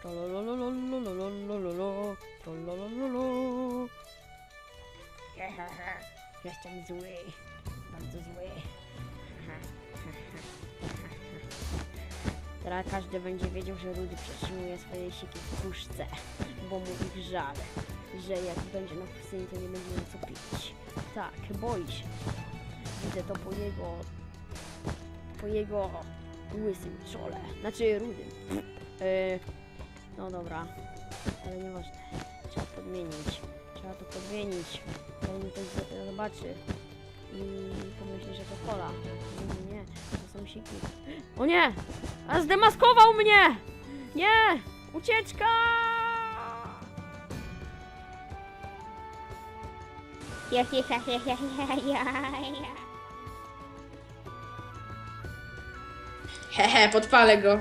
Trolololololololololo, trololololo. Jestem zły, bardzo zły. Teraz każdy będzie wiedział, że Rudy przetrzymuje swoje siki w puszce, bo mu ich żal, że jak będzie na pustyni, to nie będzie miał co pić. Tak, boi się. Widzę to po jego... po jego łysym czole. Znaczy rudym. Yy, no dobra, ale nieważne. Trzeba podmienić. Trzeba to podmienić. Zanim ktoś zobaczy i pomyśli, że to kola. Nie, nie, nie, to są siki. O nie! A zdemaskował mnie! Nie! Ucieczka! Ja, ja, ja, ja, ja, ja, ja. Hehe, podpalę go.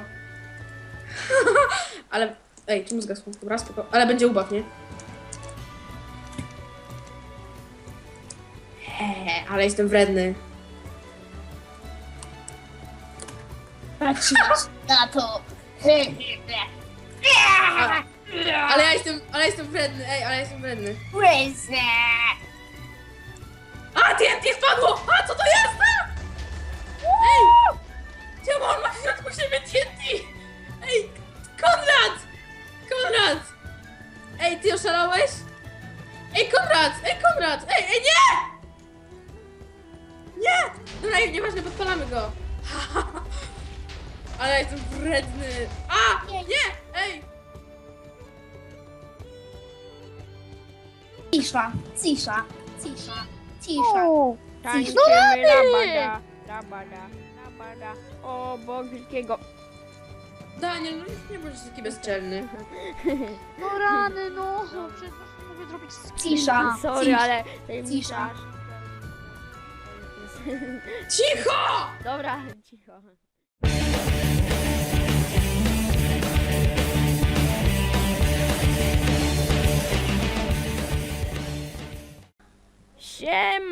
Ale, ej, czemu zgasło? Dobra, spoko. Ale będzie ubaw, nie? Hehe, ale jestem wredny. Patrzysz na to. Ale ja jestem, ale jestem wredny, ej, ale ja jestem wredny. Łysy. A, TNT spadło! A, co to jest? A! Ej! Czemu on ma w środku siebie TNT? Oszalałeś? Ej, Konrad! Ej, Konrad! Ej, ej, nie! Nie! Dobra, ej, nieważne, podpalamy go. Ale ja jestem wredny. A! Nie! Ej! Cisza, cisza, cisza, cisza. Tańczymy No rabada, rabada, rabada, o Bóg wielkiego. Daniel, no nie bądź taki bezczelny. No rany, no. Przecież nie mogę zrobić Cisza. Sorry, cisza. ale Cisza. Cicho! Dobra, cicho.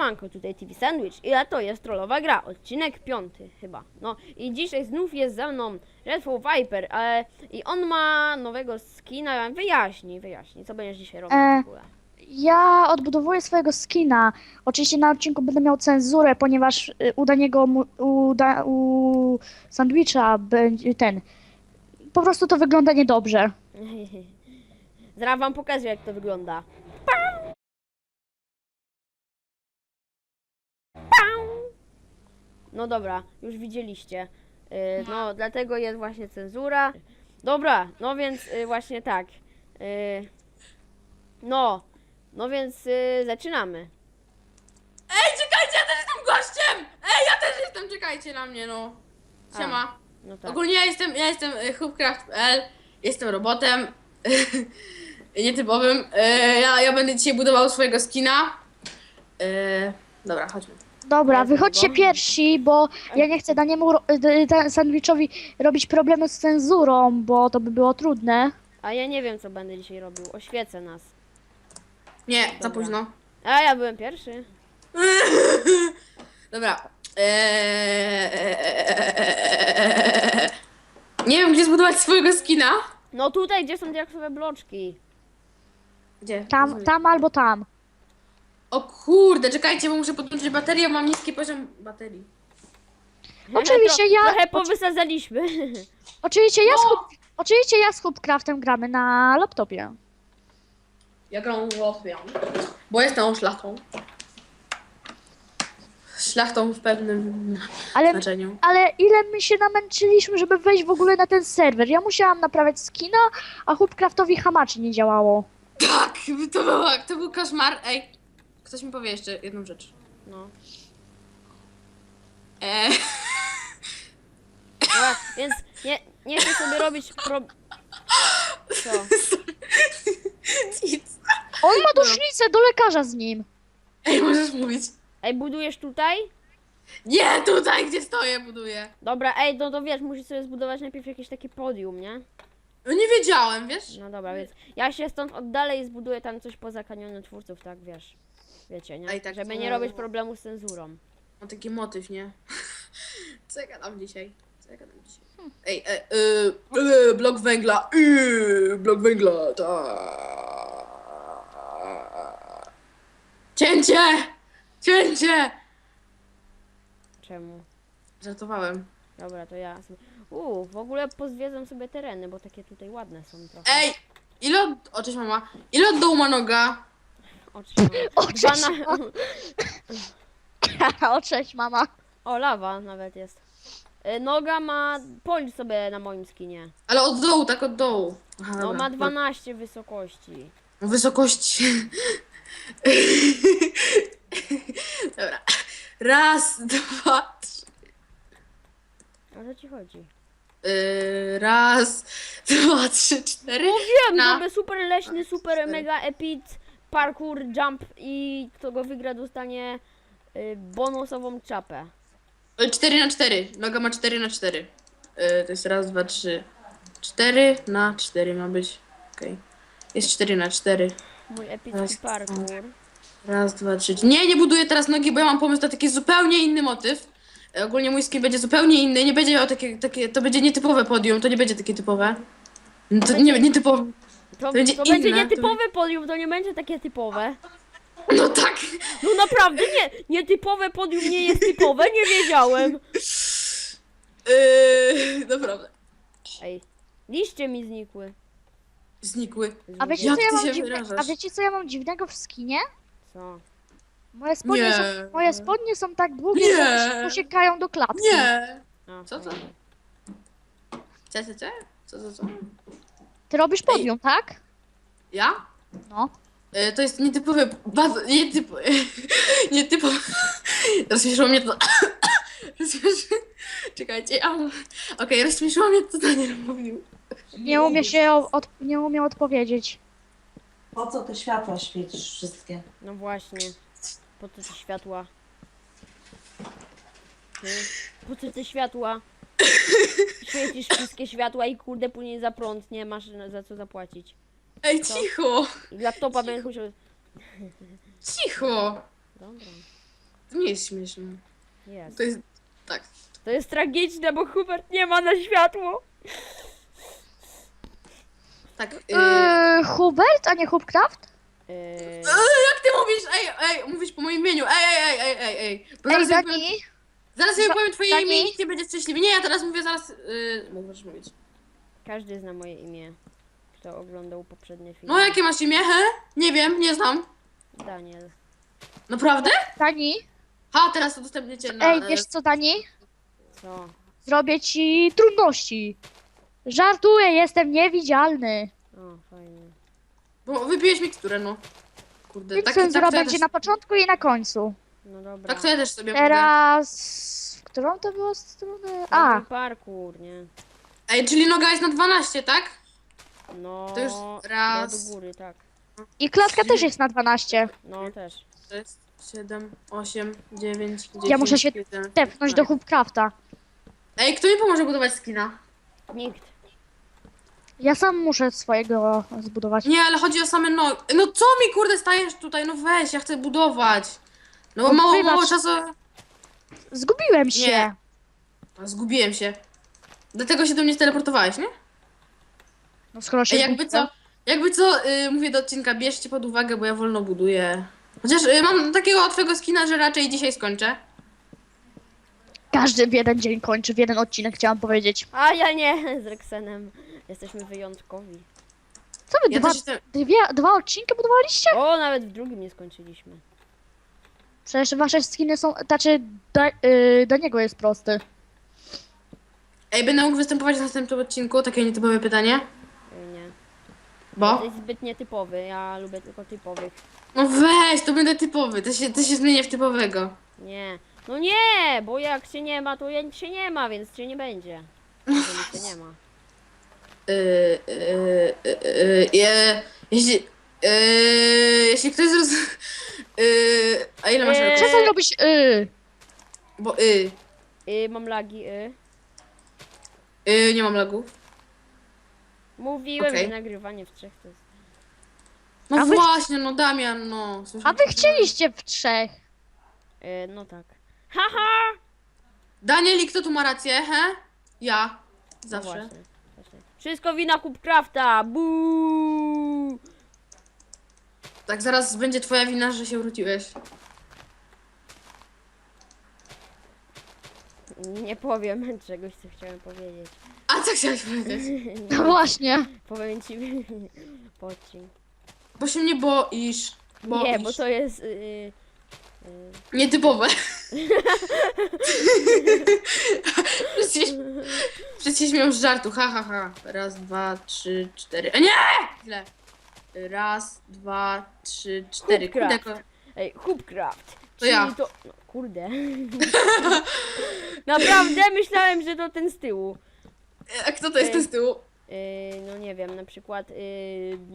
Siemanko, tutaj TV Sandwich i a to jest trollowa gra, odcinek piąty chyba. No i dzisiaj znów jest ze mną Redfall Viper e, i on ma nowego skina, wyjaśnij, wyjaśnij, co będziesz dzisiaj robił E, w ogóle. Ja odbudowuję swojego skina. Oczywiście na odcinku będę miał cenzurę, ponieważ y, u Daniego, mu- u, da, u Sandwicha będzie ten. Po prostu to wygląda niedobrze. Zaraz wam pokażę jak to wygląda. No dobra, już widzieliście. Yy, no, dlatego jest właśnie cenzura. Dobra, no więc y, właśnie tak. Yy, no, no więc y, zaczynamy. Ej, czekajcie, ja też jestem gościem! Ej, ja też jestem, czekajcie na mnie, no. Siema. No tak. Ogólnie ja jestem, ja jestem y, Hoopcraft.pl, jestem robotem, nietypowym. Y, Ja, ja będę dzisiaj budował swojego skina. Y, Dobra, chodźmy. Dobra, wychodźcie pierwsi, bo ja nie chcę Daniemu ro- d- d- Sandwichowi robić problemu z cenzurą, bo to by było trudne. A ja nie wiem co będę dzisiaj robił. Oświecę nas. Nie, za Dobra. późno. A ja byłem pierwszy. Dobra. Eee, Nie wiem, gdzie zbudować swojego skina. No tutaj, gdzie są diaksowe bloczki? Gdzie? Tam, tam albo tam. O kurde, czekajcie, bo muszę podłączyć baterię, mam niski poziom baterii. Oczywiście ja- Trochę powysadzaliśmy. Oczywiście ja, z, No! Hoop- oczywiście ja z Hoopcraftem gramy na laptopie. Ja gram łopią, bo jestem szlachtą. Szlachtą w pewnym Ale znaczeniu. Ale ile my się namęczyliśmy, żeby wejść w ogóle na ten serwer? Ja musiałam naprawiać skina, a Hoopcraftowi hamaczy nie działało. Tak, to, było, to był koszmar. Ej, ktoś mi powie jeszcze jedną rzecz. No. Eee, Dobra, więc nie, nie chcę sobie robić pro... Co? nic. On ma dusznicę do lekarza z nim. Ej, możesz mówić. Ej, budujesz tutaj? Nie, tutaj, gdzie stoję, buduję. Dobra, ej, no to wiesz, musisz sobie zbudować najpierw jakieś takie podium, nie? No nie wiedziałem, wiesz? No dobra, więc ja się stąd oddalę i zbuduję tam coś poza kanionem twórców, tak wiesz. Wiecie, nie? Ej, tak Żeby to- nie robić problemu z cenzurą. Mam taki motyw, nie? Co ja gadam dzisiaj? Co ja gadam dzisiaj? Ej, e, e, e, blok węgla, e, blok węgla, ta. Cięcie! Cięcie! Czemu? Żartowałem. Dobra, to ja. sobie- Uuu, w ogóle pozwiedzam sobie tereny, bo takie tutaj ładne są trochę. Ej, ile od... O, cześć mama. Ile od dołu ma noga? O, Dwa na... o, cześć, mama. O, lawa nawet jest. Y, Noga ma. Policz sobie na moim skinie. Ale od dołu, tak od dołu. Aha, No dobra. ma 12 wysokości. Wysokości. Dobra. Raz, dwa, trzy. O co ci chodzi? Yy, raz, dwa, trzy, cztery. Wiem, Na- super leśny, super mega epic parkour jump i kto go wygra dostanie y, bonusową czapę. Yy, Cztery na cztery. Noga ma cztery na cztery. Yy, to jest raz, dwa, trzy. Cztery na cztery ma być. Okej. Jest cztery na cztery. Mój epicki Raz, parkour. Raz, dwa, trzy. Nie, nie buduję teraz nogi, bo ja mam pomysł na taki zupełnie inny motyw. E, Ogólnie mój skin będzie zupełnie inny, nie będzie miał takie, takie, to będzie nietypowe podium, to nie będzie takie typowe. No To nie, nietypowe. To, będzie to będzie inne, to nietypowe podium, to nie będzie takie typowe. No tak. No naprawdę nie, nietypowe podium nie jest typowe, nie wiedziałem. Yy, naprawdę. Ej, liście mi znikły. Znikły. A wiecie, Jak co ja ty mam się dziwne... wyrażasz? A wiecie, co ja mam dziwnego w skinie? Co? Moje spodnie, Nie. są, moje spodnie są tak długie, Nie. że szybko sięgają do klatki. Nie. A, Co to? fajnie. Co, co, co? Co, co, co? Ty robisz podium, tak? Ja? No. E, To jest nietypowe, bardzo, nietypowe, nietypowe, rozśmieszyło mnie to, rozśmieszy, czekajcie, a, okej, rozśmieszyło mnie to, Daniel mówił. Nie umie się o- od, nie umie odpowiedzieć. Po co te światła świecisz wszystkie? No właśnie. Po co te światła? Ty? Po co te światła? Świecisz wszystkie światła i kurde później za prąd nie masz za co zapłacić. Ej, cicho, I laptopa będziesz musiał... cicho, Dobra, to nie jest śmieszne, jest. to jest, tak, To jest tragiczne, bo Hubert nie ma na światło. tak, y, Yy, Hubert, a nie Hubcraft? Yy, jak ty mówisz, ej, ej, mówisz po moim imieniu, ej, ej, ej, ej, ej, ej, bo Ej, zaraz, ja powiem, Dani, zaraz ja Za- powiem twoje Dani? imię i nikt nie będzie szczęśliwy, nie, ja teraz mówię zaraz, y, możesz mówić. każdy zna moje imię. Kto oglądał poprzednie filmy. No, jakie masz imię, he? Nie wiem, nie znam, Daniel. naprawdę? Dani, Ha, teraz udostępnicie na... ej, wiesz co, Dani? Co? Zrobię ci trudności. Żartuję, jestem niewidzialny. O, fajnie. Bo wypiłeś miksturę, no. Kurde, tak, tak, cenzura to ja będzie też, na początku i na końcu. No dobra. tak to ja też sobie. Teraz... W którą to było stronę? A. A, parkour, nie? Ej, czyli noga jest na 12, tak? No. To już raz, do góry, tak. i klatka też jest na 12. No też. 6, 7, 8, 9, 10, Ja muszę się 11. Tepnąć do Hubcrafta. Ej, kto mi pomoże budować skina? Nikt. Ja sam muszę swojego zbudować. Nie, ale chodzi o same nogi. No co mi kurde stajesz tutaj? No weź, ja chcę budować. No bo mało, wybacz. czasu. Zgubiłem się. Nie. Zgubiłem się. Dlatego się do mnie teleportowałeś, nie? No skoro się Ej, jakby co, jakby co, y, mówię do odcinka, bierzcie pod uwagę, bo ja wolno buduję. Chociaż y, mam takiego łatwego skina, że raczej dzisiaj skończę. Każdy w jeden dzień kończy, w jeden odcinek chciałam powiedzieć. A ja nie, z Reksenem. Jesteśmy wyjątkowi. Co wy Ja dwa, też jestem... dwie, dwa odcinki budowaliście? O, nawet w drugim nie skończyliśmy. Przecież wasze skiny są, znaczy da, yy, do niego jest prosty. Ej, będę mógł występować w następnym odcinku? Takie nietypowe pytanie. Y, Nie. Bo? To jest zbyt nietypowy, ja lubię tylko typowych. No weź, to będę typowy, to się, to się zmienię w typowego. Nie. No nie, bo jak się nie ma, to ja- się nie ma, więc cię nie będzie. Jeżeli się nie ma. Yy, yy, yy, yy, jeśli, yy, jeśli ktoś zroz... Yy, a ile masz Yy. roku? Przestań robić yy. Bo yy, Y, mam lagi, y. yy, nie mam lagów. Mówiłem, Okej. że nagrywanie w trzech to jest... No A wy- właśnie, no Damian, no. Słyszę- A wy chcieliście w trzech. Y, no tak. Haha! Daniel, i kto tu ma rację, he? Ja. No Zawsze. właśnie, właśnie. Wszystko wina Kubcrafta! Buu! Tak, zaraz będzie twoja wina, że się urodziłeś. Nie powiem czegoś, co chciałem powiedzieć. A co chciałeś powiedzieć? No właśnie. Powiem ci po odcinku. Bo się mnie boisz. boisz. Nie, bo to jest... Yy, Nietypowe. przecież, przecież miał z żartu, ha, ha, ha. Raz, dwa, trzy, cztery. A nie! Źle. Raz, dwa, trzy, cztery. Kurde, ko- Ej, Hubcraft. To ja. Czyli to... No, kurde. Naprawdę myślałem, że to ten z tyłu. A kto to jest ten z tyłu? Yy, no nie wiem, na przykład yy,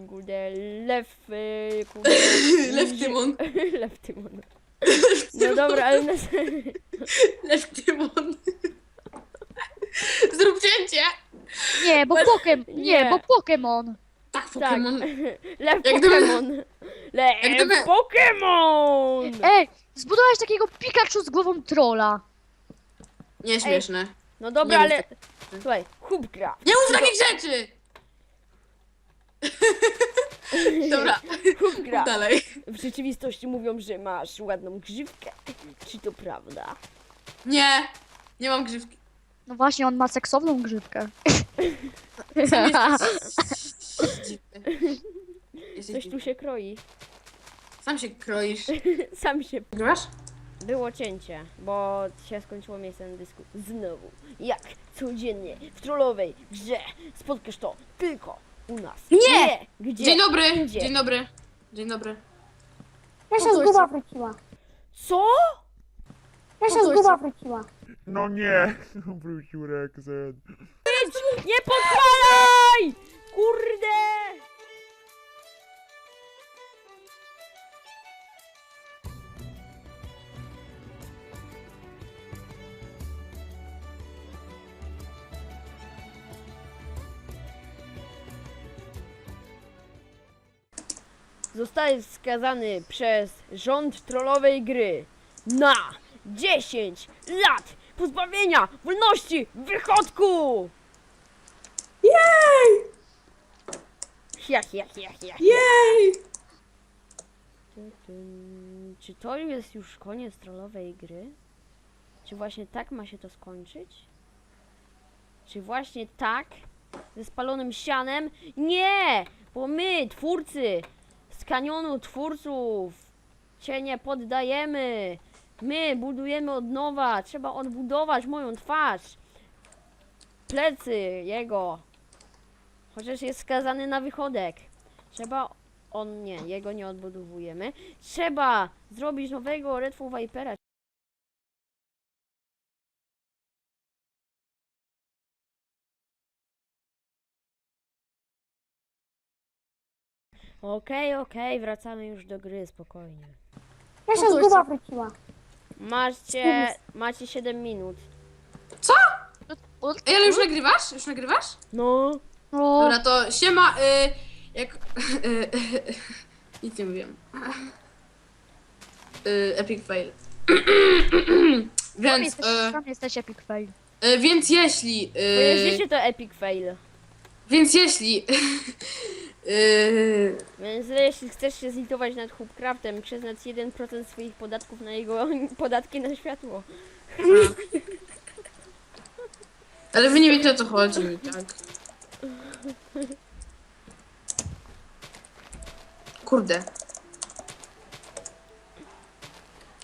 kurde, lew, yy, kurde, Lew Tymon. lew Tymon. No dobra, ale na Lew Tymon. Zrób cięcie! Nie, bo Pokem... Nie, Nie. bo Pokémon. Tak, tak, Pokémon. lew Jak gdyby- Pokémon. Lew jak gdyby- Pokémon! Ej, zbudowałeś takiego Pikachu z głową trolla. Nie śmieszne. No dobra, Nie ale, mów słuchaj, Hubcraft, Nie mów takich rzeczy! Dobra, Hubcraft. dalej. W rzeczywistości mówią, że masz ładną grzywkę. Czy to prawda? Nie, nie mam grzywki. No właśnie, on ma seksowną grzywkę. Dziwny. Jesteś Coś dziwny. tu się kroi. Sam się kroisz. Sam się Nagrywasz? Było cięcie, bo się skończyło miejsce na dysku. Znowu, jak codziennie w trollowej grze spotkasz to tylko u nas. Nie! Gdzie? Dzień dobry, Gdzie? dzień dobry. Dzień dobry. Ja się zguba wróciła. Co? Ja się zguba wróciła. No nie, wrócił Rexen. Nie podpalaj! Kurde! Zostaje skazany przez rząd trollowej gry na 10 lat pozbawienia wolności w wychodku! Jej! Jach. Jej! Czy to jest już koniec trollowej gry? Czy właśnie tak ma się to skończyć? Czy właśnie tak? Ze spalonym sianem? Nie! Bo my, twórcy z kanionu twórców, cię nie poddajemy. My budujemy od nowa. Trzeba odbudować moją twarz. Plecy jego. Chociaż jest skazany na wychodek. Trzeba on nie, jego nie odbudowujemy. Trzeba zrobić nowego Redfall Vipera. Okej, okej, wracamy już do gry, spokojnie. Ja się zguba wróciła. Macie, macie 7 minut. Co? Ej, ale już nagrywasz? Już nagrywasz? No, No, Dobra, to siema, y, jak... Y, nic nie mówiłem. Y, epic fail. tam więc, jesteś, y, tam jesteś Epic Fail. y, więc jeśli... bo Y, jeździcie to epic fail. więc jeśli... Y, Więc jeśli chcesz się zlitować nad Hubcraftem, przyznać 1% swoich podatków na jego podatki na światło. ale wy nie wiecie o co chodzi tak? Kurde.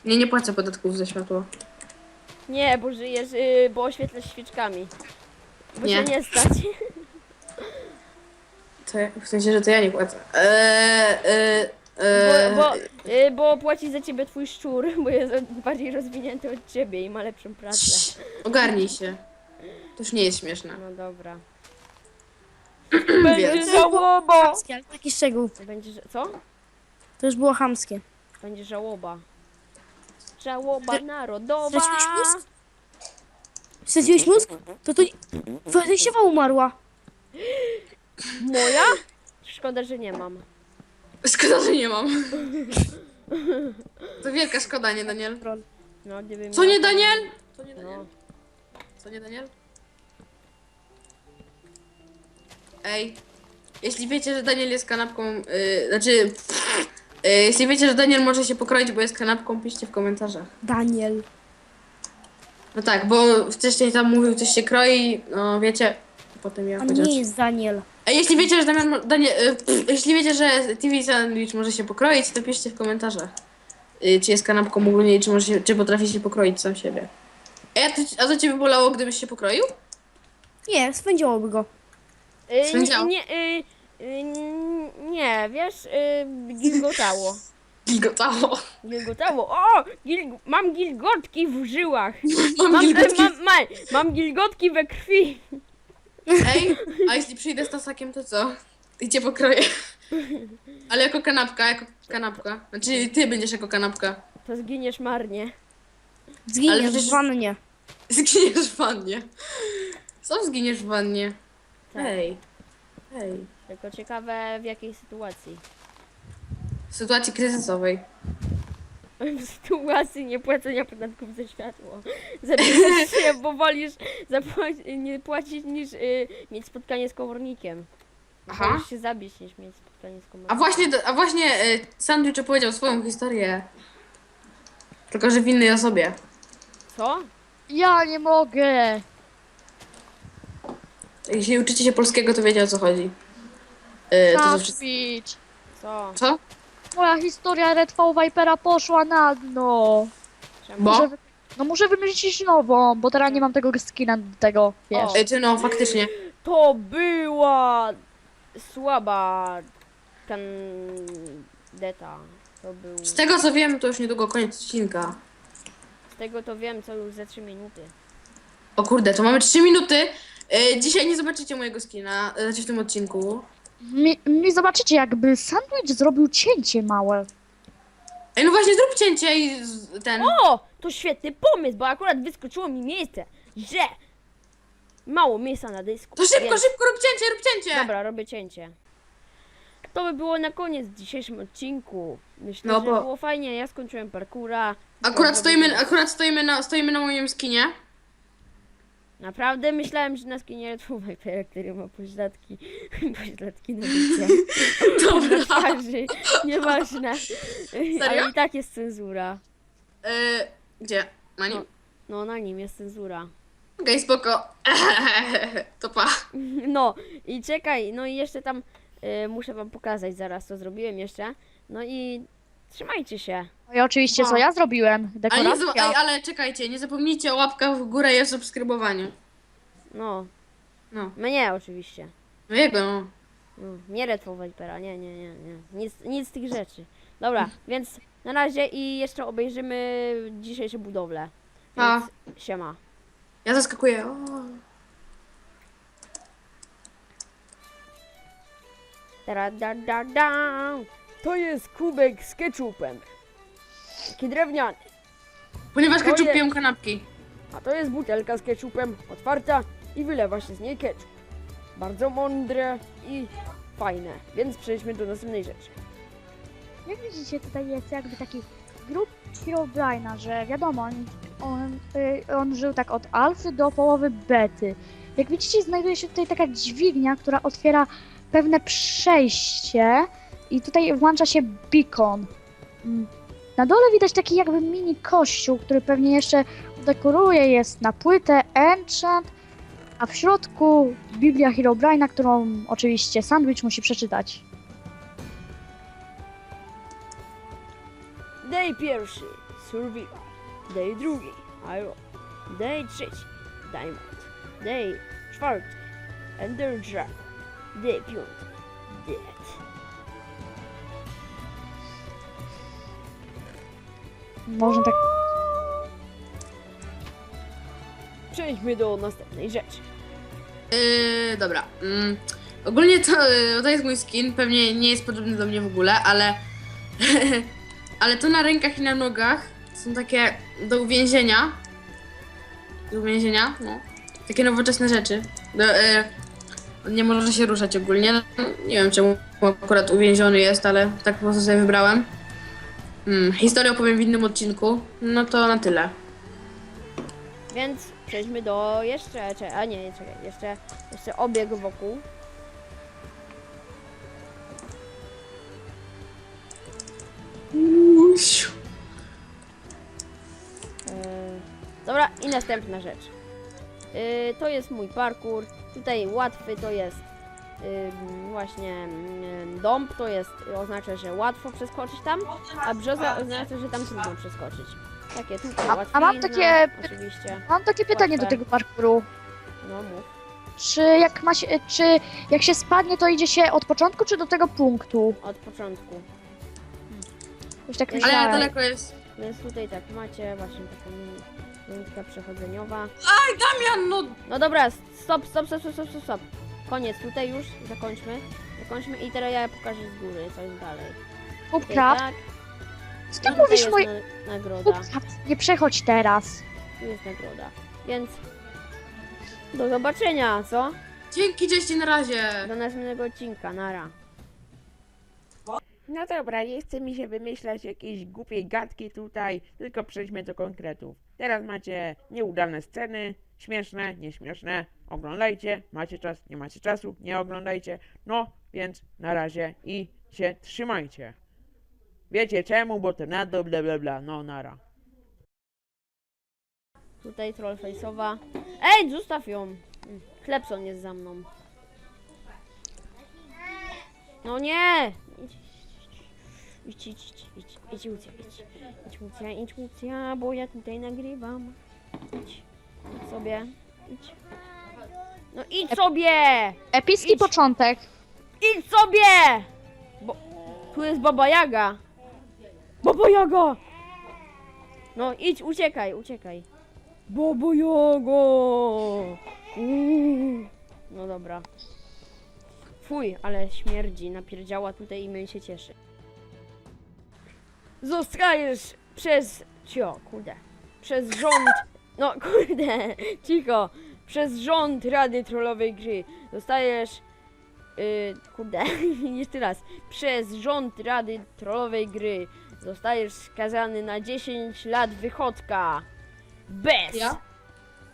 Nie, nie płacę podatków za światło. Nie, bo żyjesz, yy, bo oświetlasz świeczkami. Bo Nie. się nie stać. To ja, w sensie, że to ja nie płacę. Eee, eee, eee, Bo, bo, yy, bo płaci za ciebie twój szczur, bo jest od- bardziej rozwinięty od ciebie i ma lepszą pracę. Ogarnij się. To już nie jest śmieszne. No dobra. Więc. żałoba! Hamskie, ale taki szczegół. Będzie, że- co? To już było hamskie. Będzie żałoba. Żałoba narodowa! Straciłeś mózg? Straciłeś mózg? To to... Wojsiewa umarła. Moja? Szkoda, że nie mam. Szkoda, że nie mam. To wielka szkoda, nie Daniel? No, gdybym Co miała, nie to- Daniel? Co nie Daniel? No. Co nie Daniel? Ej, jeśli wiecie, że Daniel jest kanapką, yy, znaczy, yy, jeśli wiecie, że Daniel może się pokroić, bo jest kanapką, piszcie w komentarzach. Daniel. No tak, bo wcześniej tam mówił, coś się kroi, no wiecie, potem ja A chociaż... nie jest Daniel. A jeśli wiecie, że Damian, mo- Daniel, yy, pff, jeśli wiecie, że TV Sandwich może się pokroić, to piszcie w komentarzach. Yy, czy jest kanapką ogólnie i czy, może się, czy potrafi się pokroić sam siebie. Ej, a, to, a to ciebie bolało, gdybyś się pokroił? Nie, swędziałoby go. Y, Swędział. nie, nie, y, y, nie, wiesz, y, gilgotało. Gilgotało. Gilgotało. O! Gil, mam gilgotki w żyłach. Mam Mam, gilgotki. mam, mam, mam gilgotki we krwi. Ej, a jeśli przyjdę z tasakiem, to co? I cię pokroję. Ale jako kanapka, jako kanapka. Znaczy ty będziesz jako kanapka. To zginiesz marnie. Ale Zginiesz przecież- w wannie. Zginiesz w wannie. Co zginiesz w wannie? Tak. Ej. Ej. Tylko ciekawe w jakiej sytuacji. W sytuacji kryzysowej. W sytuacji niepłacenia podatków za światło. Zapisać się, bo wolisz nie płacić niż y, mieć spotkanie z komornikiem. Aha. Wolisz się zabić niż mieć spotkanie z komornikiem. A właśnie, a właśnie e, Sandwich opowiedział swoją historię. Tylko, że w innej osobie. Co? Ja nie mogę. Jeśli uczycie się polskiego, to wiecie o co chodzi. E, to, wszyscy... Sandwich. Co? Co? Moja historia Red V Vipera poszła na dno. Czemu? Bo? Muszę wy- No muszę wymyślić nową, bo teraz nie mam tego skina do tego, wiesz. O. E, czy no, faktycznie. To była słaba kandeta. To był... Z tego co wiem, to już niedługo koniec odcinka. Z tego to wiem, co już za 3 minuty. O kurde, to mamy 3 minuty. E, dzisiaj nie zobaczycie mojego skina, e, znaczy w tym odcinku. Mi, mi zobaczycie, jakby sandwich zrobił cięcie małe. Ej, no właśnie, zrób cięcie i z- ten... O! To świetny pomysł, bo akurat wyskoczyło mi miejsce, że mało miejsca na dysku. To szybko, więc- szybko, rób cięcie, rób cięcie! Dobra, robię cięcie. To by było na koniec w dzisiejszym odcinku. Myślę, No że bo- było fajnie. Ja skończyłem parkura. Akurat stoimy, akurat stoimy na, stoimy na moim skinie. Naprawdę myślałem, że na skinie Red Bull Vipera, który ma pośladki, pośladki na bicie. Dobra. twarzy. Nieważne. Serio? Ale i tak jest cenzura. E, gdzie? Na nim? No. No, na nim jest cenzura. Okej, spoko. to pa. No i czekaj, no i jeszcze tam y, muszę wam pokazać zaraz, co zrobiłem jeszcze. No i trzymajcie się. No i oczywiście, No. co ja zrobiłem? Ale, nie, Dekoracja. ej, ale czekajcie, nie zapomnijcie o łapkach w górę i o subskrybowaniu. No, No, mnie oczywiście. no jego. no. No, nie Red Vipera, nie, nie, nie, nie. Nic, nic z tych rzeczy. Dobra, więc na razie i jeszcze obejrzymy dzisiejsze budowle. A. Więc siema. Ja zaskakuję. O. Tara, da, da, da. To jest kubek z ketchupem. Taki drewniany. Ponieważ Oje. ketchup piją kanapki. A to jest butelka z ketchupem, otwarta i wylewa się z niej ketchup. Bardzo mądre i fajne, więc przejdźmy do następnej rzeczy. Jak widzicie, tutaj jest jakby taki grób Herobrine'a, że wiadomo, on, on, y, on żył tak od alfy do połowy bety. Jak widzicie, znajduje się tutaj taka dźwignia, która otwiera pewne przejście i tutaj włącza się beacon. Na dole widać taki jakby mini kościół, który pewnie jeszcze dekoruje, jest na płytę enchant, a w środku Biblia Herobrine'a, którą oczywiście Sandwich musi przeczytać. Day pierwszy, survival. Day drugi, iron. Day trzeci, diamond. Day czwarty, ender dragon. Day piąty, dead. Można tak Przejdźmy do następnej rzeczy. Yy, dobra. Mm. Ogólnie to, yy, to jest mój skin, pewnie nie jest podobny do mnie w ogóle, ale ale to na rękach i na nogach są takie do uwięzienia. Do uwięzienia, no. Takie nowoczesne rzeczy. Do, yy, on nie może się ruszać ogólnie. No, Nie wiem czemu akurat uwięziony jest, ale tak po prostu sobie wybrałem. Mm, historię opowiem w innym odcinku. No to na tyle. Więc przejdźmy do jeszcze, a nie, czekaj, jeszcze, jeszcze obieg wokół. E, dobra, i następna rzecz. Yy, To jest mój parkour. Tutaj łatwy to jest właśnie dąb, to jest oznacza, że łatwo przeskoczyć tam, a brzoza oznacza, że tam trudno przeskoczyć. Takie tutaj A- a mam łatwizna, takie oczywiście. Mam takie pytanie do Łatwe. tego parkouru. No mów. Czy jak ma się, czy jak się spadnie, to idzie się od początku, czy do tego punktu? Od początku. Już tak Ale Ale myślałem. daleko jest. Więc tutaj tak macie właśnie taką linkę przechodzeniowa. Aj, Damian, no No dobra, stop, stop, stop, stop, stop, stop. Koniec, tutaj już, zakończmy. Zakończmy i teraz ja pokażę z góry, co jest dalej. Tutaj Kubcraft, tak, co i ty tutaj mówisz jest na, nagroda. Kubcraft, nie przechodź teraz. Tu jest nagroda. Więc do zobaczenia, co? dzięki, cześć, na razie. Do następnego odcinka, nara. No dobra, nie chce mi się wymyślać jakiejś głupiej gadki tutaj, tylko przejdźmy do konkretów. Teraz macie nieudane sceny, śmieszne, nieśmieszne, oglądajcie, macie czas, nie macie czasu, nie oglądajcie, no więc na razie i się trzymajcie. Wiecie czemu, bo to na bla bla bla, no nara. Tutaj trollface'owa. Ej, zostaw ją! Mm, Klepson jest za mną. No nie! Idź, idź, idź, idź, idź, Lucja, idź. Idź, Lucja, idź, Lucja, bo ja tutaj nagrywam. Idź, idź sobie, idź. No idź sobie! Epicki Idź. początek. Idź sobie! Bo tu jest Baba Jaga. Baba Jaga! No idź, uciekaj, uciekaj. Baba Jaga! Uuu. No dobra. Fuj, ale śmierdzi, napierdziała tutaj i my się cieszy. Zostajesz przez... Cio, kurde. Przez rząd... No kurde, cicho. Przez rząd Rady Trollowej Gry zostajesz Yy, kurde, jeszcze raz. Przez rząd Rady Trollowej Gry zostajesz skazany na 10 lat wychodka. Bez! Ja?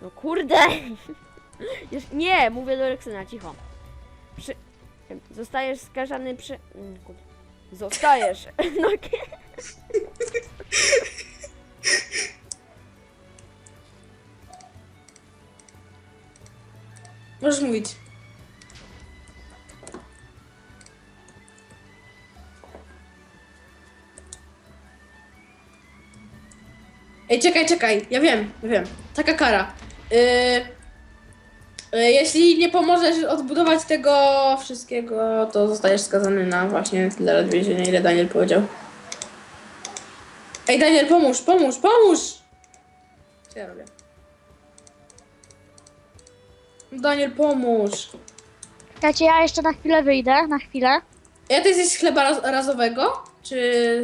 No kurde! Już, nie, mówię do Reksyna, cicho. Przy, zostajesz skazany przy... mm, kurde. Zostajesz. No, Możesz mówić. Ej, czekaj, czekaj. Ja wiem, ja wiem. Taka kara. Yy, yy, jeśli nie pomożesz odbudować tego wszystkiego, to zostajesz skazany na właśnie tyle lat więzienia, ile Daniel powiedział. Ej, Daniel, pomóż, pomóż, pomóż! Co ja robię? Daniel, pomóż. Czekajcie, ja jeszcze na chwilę wyjdę, na chwilę. Ja to jesteś z chleba raz, razowego? Czy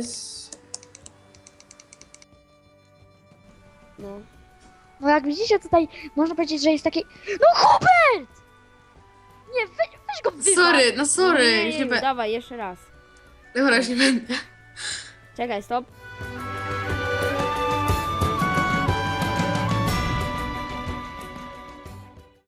z... no. No jak widzicie tutaj, można powiedzieć, że jest taki... No Hubert! Nie, weź, weź go wywal. Sorry, no sorry. nie, już nie, nie nie, dawaj, jeszcze raz. Dobra, już nie będę. Czekaj, stop.